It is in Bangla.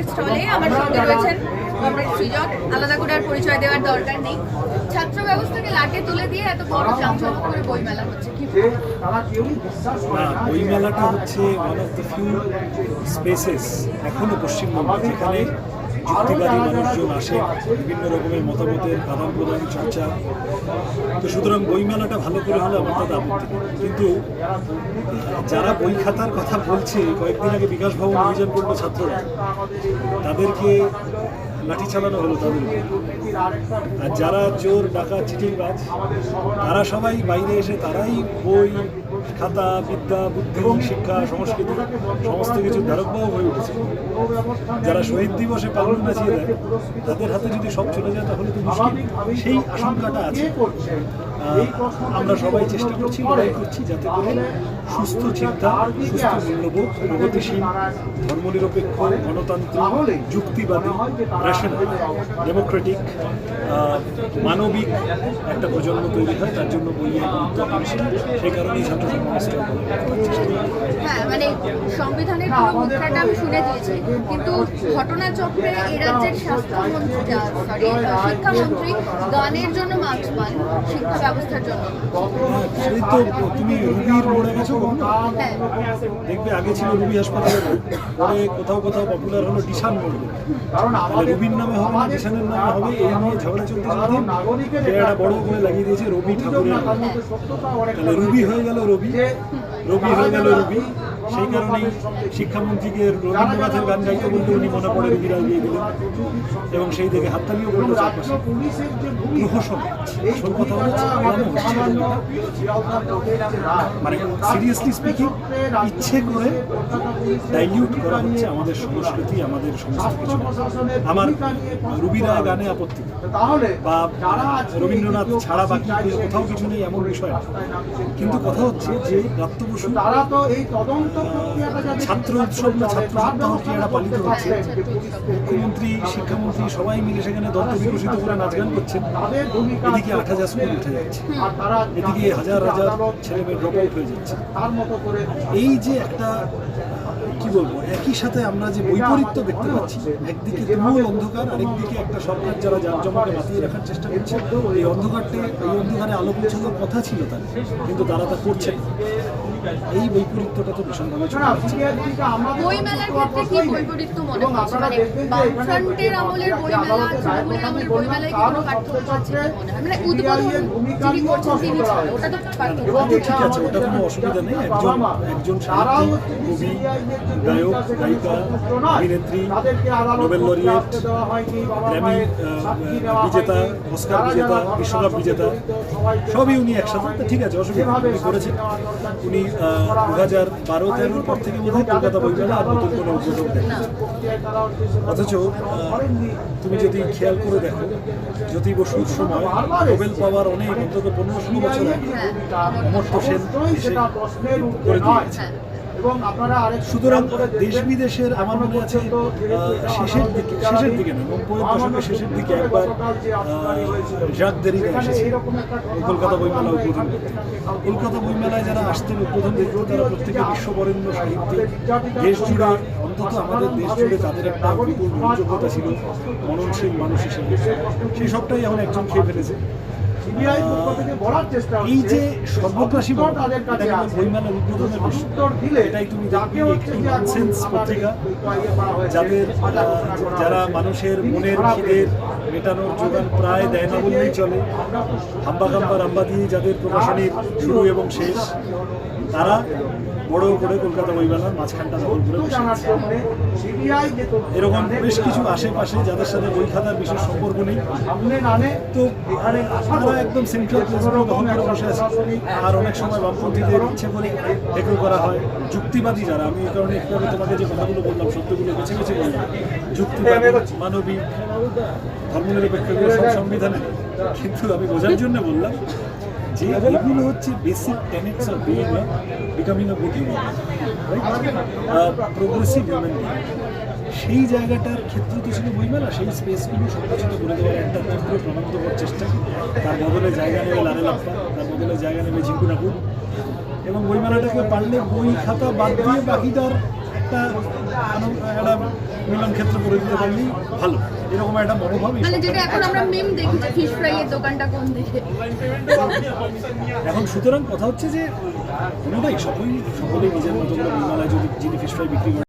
আমার স্টলে আমার সঙ্গে রয়েছেন আলাদা করে আর পরিচয় দেওয়ার দরকার নেই। ছাত্র ব্যবস্থাকে লাটে তুলে দিয়ে এত বড় জামজমক করে বইমেলা হচ্ছে। কি বই মেলাটা হচ্ছে one of the few spaces এখনও পশ্চিমবঙ্গে যেখানে যুক্তিবাদী মানুষজন আসে বিভিন্ন রকমের মতামতের আদান প্রদান চর্চা। তো সুতরাং বইমেলাটা ভালো করে হলে আমার তাতে আপত্তি কিন্তু যারা বই খাতার কথা বলছে কয়েকদিন আগে বিকাশ ভবন অভিযান করল ছাত্ররা তাদেরকে লাঠি চালানো হলো তাদের। আর যারা চোর ডাকা চিঠির চিটিংবাজ তারা সবাই বাইরে এসে তারাই বই খাতা, বিদ্যা, বুদ্ধি, শিক্ষা, সংস্কৃতি, সমস্ত কিছু ধারকবাহ হয়ে উঠেছে। যারা শহীদ দিবসে পালন বাঁচিয়ে দেয়, তাদের হাতে যদি সব চলে যায়, তাহলে তো সেই আশঙ্কাটা আছে। আমরা সবাই চেষ্টা করছি, লড়াই করছি যাতে করে সুস্থ চিন্তা সুস্থ মূল্যবোধ প্রগতিশীল ধর্মনিরপেক্ষ গণতান্ত্রিক যুক্তিবাদী রেশনাল ডেমোক্রেটিক মানবিক একটা প্রজন্ম তৈরি হয় তার জন্য বইয়ের গুরুত্ব সেই কারণেই ছাত্র হ্যাঁ মানে সংবিধানের পুরো মুদ্রাটা আমি শুনে দিয়েছি কিন্তু ঘটনাচক্রে এ রাজ্যের স্বাস্থ্যমন্ত্রী সরি শিক্ষামন্ত্রী গানের জন্য মার্কস পান শিক্ষা ব্যবস্থার জন্য তুমি রুবির মোড়ে গেছো? হ্যাঁ দেখবে আগে ছিল রুবি হাসপাতালে পরে কোথাও কোথাও পপুলার হলো ডিশান বলবে রুবির নামে হবে না ডিশানের নামে হবে এই নিয়ে ঝগড়া চলতে চলতে একটা বড় করে লাগিয়ে দিয়েছে রবি ঠাকুরের। তাহলে রুবি হয়ে গেল রবি। রবি হয়ে গেল রুবি। সেই কারণেই শিক্ষামন্ত্রীকে রবীন্দ্রনাথের গান গাইতে বলতে উনি মনে পড়ে রুবিরা দিয়ে দিলেন। এবং সেই থেকে হাততালিও করল মানে সিরিয়াসলি স্পিকিং ইচ্ছে করে ডাইলিউট করা হচ্ছে আমাদের সংস্কৃতি, আমাদের সমস্ত কিছু আমার রুবিরা গানে আপত্তি। বা রবীন্দ্রনাথ ছাড়া বাকি কোথাও কিছু নেই এমন বিষয় কিন্তু কথা হচ্ছে যে প্রাপ্ত বসু তারা তো এই তদন্ত ছাত্র উৎসব না ছাত্র সপ্তাহ ক্রীড়া পালিত হচ্ছে। মুখ্যমন্ত্রী, শিক্ষামন্ত্রী সবাই মিলে সেখানে দত্ত বিকশিত করে নাচ গান করছেন। এদিকে আট হাজার স্কুল উঠে যাচ্ছে। এদিকে হাজার হাজার ছেলে মেয়ে ড্রপ আউট হয়ে যাচ্ছে। এই যে একটা, কি বলব, একই সাথে আমরা যে বৈপরীত্য দেখতে পাচ্ছি, একদিকে তুমুল অন্ধকার, আরেকদিকে একটা সরকার যারা জাঁকজমকে মাতিয়ে রাখার চেষ্টা করছে। এই অন্ধকারটা, এই অন্ধকারে আলো পৌঁছানোর কথা ছিল তার কিন্তু তারা তা করছে। এই বৈপরীত্যটা তো ভীষণভাবে বই মেলার ক্ষেত্রে কি বৈপরীত্য মনে হচ্ছে মানে বামফ্রন্টের আমলের বই মেলা তৃণমূলের আমলের বই মেলায় কি কোনো পার্থক্য আছে মনে হয়? মানে উদ্বোধন যিনি করছেন তিনি ছাড়া ওটা তো পার্থক্য ঠিক আছে ওটা কোনো অসুবিধা নেই। একজন একজন সাহিত্যিক কবি গায়ক গায়িকা অভিনেত্রী নোবেল লরিয়েট গ্র্যামি বিজেতা অস্কার বিজেতা বিশ্বকাপ বিজেতা সবই উনি একসাথে। ঠিক আছে অসুবিধা নেই, উনি করেছেন। উনি দু হাজার বারো তেরোর পর থেকে বোধ হয় কলকাতা বইমেলা আর নতুন কোনো উদ্যোগ দেন অথচ তুমি যদি খেয়াল করে দেখো, জ্যোতি বসুর সময় নোবেল পাওয়ার অনেক, অন্তত পনেরো ষোলো বছর আগে অমর্ত্য সেন করে দিয়েছে। এবং আপনারা আরেক সুতরাং দেশ বিদেশের আমার মনে আছে শেষের দিকে শেষের দিকে না নব্বই দশকের শেষের দিকে একবার জাক দেরিকা এসেছে। কলকাতা বইমেলা উদ্বোধন কলকাতা বইমেলায় যারা আসতেন উদ্বোধন দেখতে তারা প্রত্যেকে বিশ্ববরেণ্য সাহিত্যিক। দেশ জুড়ে অন্তত আমাদের দেশ জুড়ে তাদের একটা বিপুল গ্রহণযোগ্যতা ছিল মননশীল মানুষ হিসেবে। সেই সবটাই এখন একজন খেয়ে ফেলেছে। সিবিআই পক্ষ থেকে বলার চেষ্টা এই যে সর্বগ্রাসী তাদের কাছে এটা কেবল আছে। বইমেলার উদ্বোধনের উত্তর দিলে এটাই তুমি যাকে হচ্ছে যে পত্রিকা যাদের যারা মানুষের মনের খিদের মেটানোর যোগান প্রায় দেয় না বললেই চলে। হাম্বা কাম্বা রাম্বা দিয়ে যাদের প্রকাশনীর শুরু এবং শেষ, তারা বড় করে কলকাতা বইমেলার মাঝখানটা দখল করে এরকম বেশ কিছু আশেপাশে যাদের সাথে বই খাতার বিশেষ সম্পর্ক নেই, তো তারা একদম সেন্ট্রাল দখল করে বসে আছে। আর অনেক সময় বামপন্থীদের ইচ্ছে করে হেকল করা হয়। যুক্তিবাদী যারা, আমি এই কারণে একটু তোমাকে যে কথাগুলো বললাম, সত্যগুলো বেছে বেছে বললাম। যুক্তিবাদী, মানবিক ধর্মনিরপেক্ষ এগুলো সব সংবিধানে। কিন্তু আমি বোঝার জন্য বললাম যে এগুলো হচ্ছে basic tenets of being becoming a good human progressive human সেই জায়গাটার ক্ষেত্র তো ছিল বইমেলা, সেই স্পেসগুলো সংকুচিত করে দেওয়ার একটা তীব্র করার চেষ্টা। তার বদলে জায়গা নেবে লারে লাপ্পা, তার বদলে জায়গা নেবে ঝিঙ্কু ঠাকুর এবং বইমেলাটাকে পারলে বই খাতা বাদ দিয়ে বাকিটার একটা একটা মিলন ক্ষেত্র করে দিতে পারলেই ভালো। এরকম একটা মনোভাবই মানে যেটা এখন আমরা মিম দেখি যে ফিশ ফ্রাই এর দোকানটা কোন দিকে? এখন সুতরাং কথা হচ্ছে যে কোনোটাই সকলেই সকলেই নিজের মতো করে বিমালায় যদি যিনি ফিশ ফ্রাই বিক্রি করেন